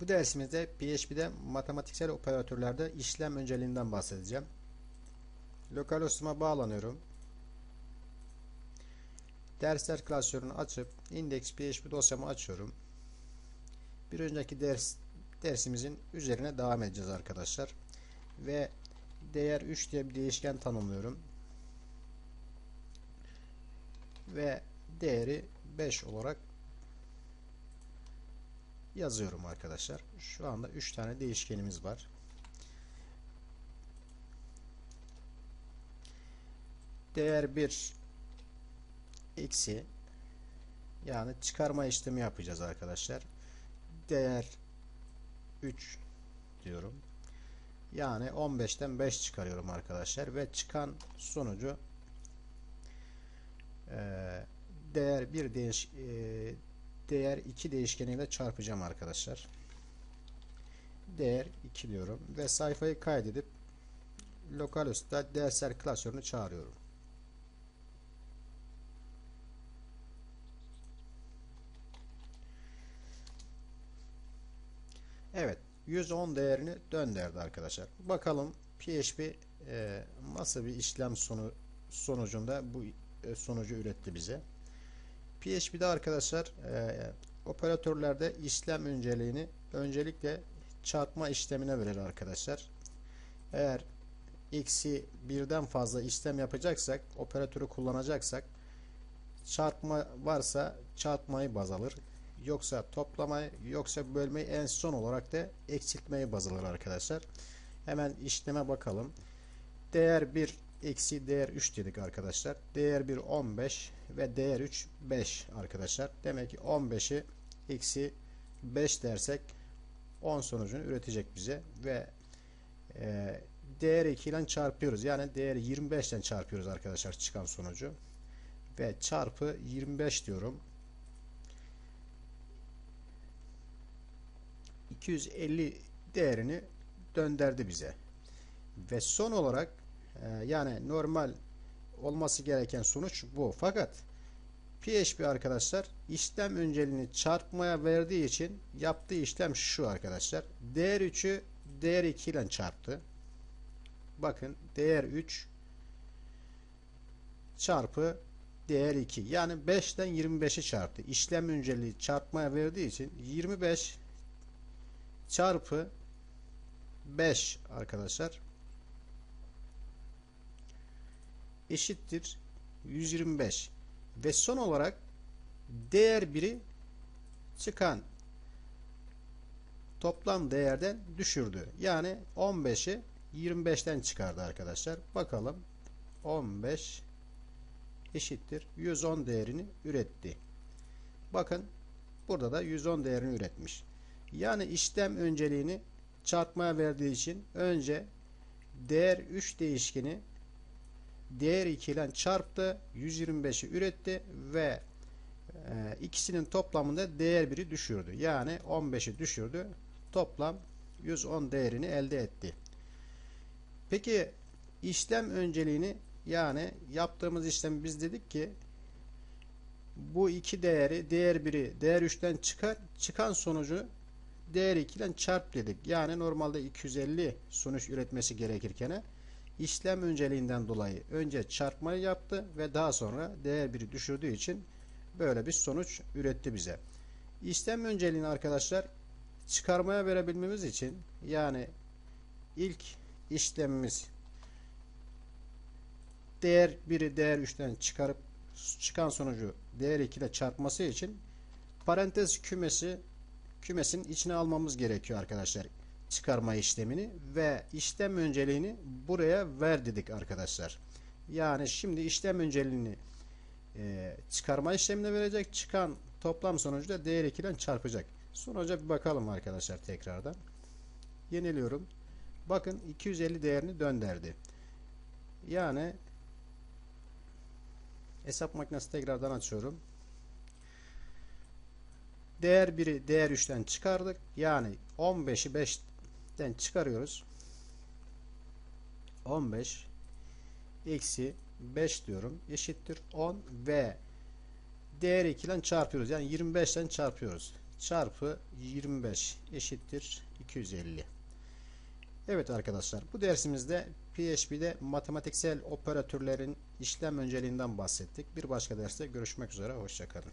Bu dersimizde PHP'de matematiksel operatörlerde işlem önceliğinden bahsedeceğim. Lokal hostuma bağlanıyorum. Dersler klasörünü açıp index PHP dosyamı açıyorum. Bir önceki ders dersimizin üzerine devam edeceğiz arkadaşlar. Ve değer 3 diye bir değişken tanımlıyorum. Ve değeri 5 olarak yazıyorum arkadaşlar. Şu anda 3 tane değişkenimiz var. Değer 1 eksi yani çıkarma işlemi yapacağız arkadaşlar. Değer 3 diyorum. Yani 15'ten 5 çıkarıyorum arkadaşlar ve çıkan sonucu e, değer 1 değiş değer 2 değişkeniyle çarpacağım arkadaşlar. Değer 2 diyorum ve sayfayı kaydedip localhost'ta dersler klasörünü çağırıyorum. Evet 110 değerini döndürdü arkadaşlar. Bakalım PHP e, nasıl bir işlem sonu sonucunda bu e, sonucu üretti bize. PHP'de arkadaşlar e, operatörlerde işlem önceliğini öncelikle çarpma işlemine verir arkadaşlar. Eğer x'i birden fazla işlem yapacaksak, operatörü kullanacaksak çarpma varsa çarpmayı baz alır. Yoksa toplamayı, yoksa bölmeyi en son olarak da eksiltmeyi baz alır arkadaşlar. Hemen işleme bakalım. Değer 1 eksi değer 3 dedik arkadaşlar. Değer 1 15 ve değer 3 5 arkadaşlar. Demek ki 15'i eksi 5 dersek 10 sonucunu üretecek bize ve e, değer 2 ile çarpıyoruz. Yani değeri 25'ten çarpıyoruz arkadaşlar çıkan sonucu. Ve çarpı 25 diyorum. 250 değerini döndürdü bize. Ve son olarak yani normal olması gereken sonuç bu. Fakat PHP arkadaşlar işlem önceliğini çarpmaya verdiği için yaptığı işlem şu arkadaşlar. Değer 3'ü değer 2 ile çarptı. Bakın değer 3 çarpı değer 2. Yani 5'ten 25'i çarptı. İşlem önceliği çarpmaya verdiği için 25 çarpı 5 arkadaşlar eşittir 125 ve son olarak değer biri çıkan toplam değerden düşürdü. Yani 15'i 25'ten çıkardı arkadaşlar. Bakalım 15 eşittir 110 değerini üretti. Bakın burada da 110 değerini üretmiş. Yani işlem önceliğini çarpmaya verdiği için önce değer 3 değişkeni değer 2 ile çarptı 125'i üretti ve e, ikisinin toplamında değer 1'i düşürdü. Yani 15'i düşürdü. Toplam 110 değerini elde etti. Peki işlem önceliğini yani yaptığımız işlemi biz dedik ki bu iki değeri değer 1'i değer 3'ten çıkar çıkan sonucu değer 2 ile çarp dedik. Yani normalde 250 sonuç üretmesi gerekirken işlem önceliğinden dolayı önce çarpmayı yaptı ve daha sonra değer 1'i düşürdüğü için böyle bir sonuç üretti bize. İşlem önceliğini arkadaşlar çıkarmaya verebilmemiz için yani ilk işlemimiz değer 1'i değer 3'ten çıkarıp çıkan sonucu değer 2 ile çarpması için parantez kümesi kümesin içine almamız gerekiyor arkadaşlar çıkarma işlemini ve işlem önceliğini buraya ver dedik arkadaşlar. Yani şimdi işlem önceliğini e, çıkarma işlemine verecek. Çıkan toplam sonucu da değer 2 ile çarpacak. Sonuca bir bakalım arkadaşlar tekrardan. Yeniliyorum. Bakın 250 değerini döndürdü. Yani hesap makinesi tekrardan açıyorum. Değer 1'i değer 3'ten çıkardık. Yani 15'i 5'ten çıkarıyoruz. 15 eksi 5 diyorum. Eşittir 10 ve değer 2 ile çarpıyoruz. Yani 25'ten çarpıyoruz. çarpı 25 eşittir 250. Evet arkadaşlar bu dersimizde PHP'de matematiksel operatörlerin işlem önceliğinden bahsettik. Bir başka derste görüşmek üzere. Hoşçakalın.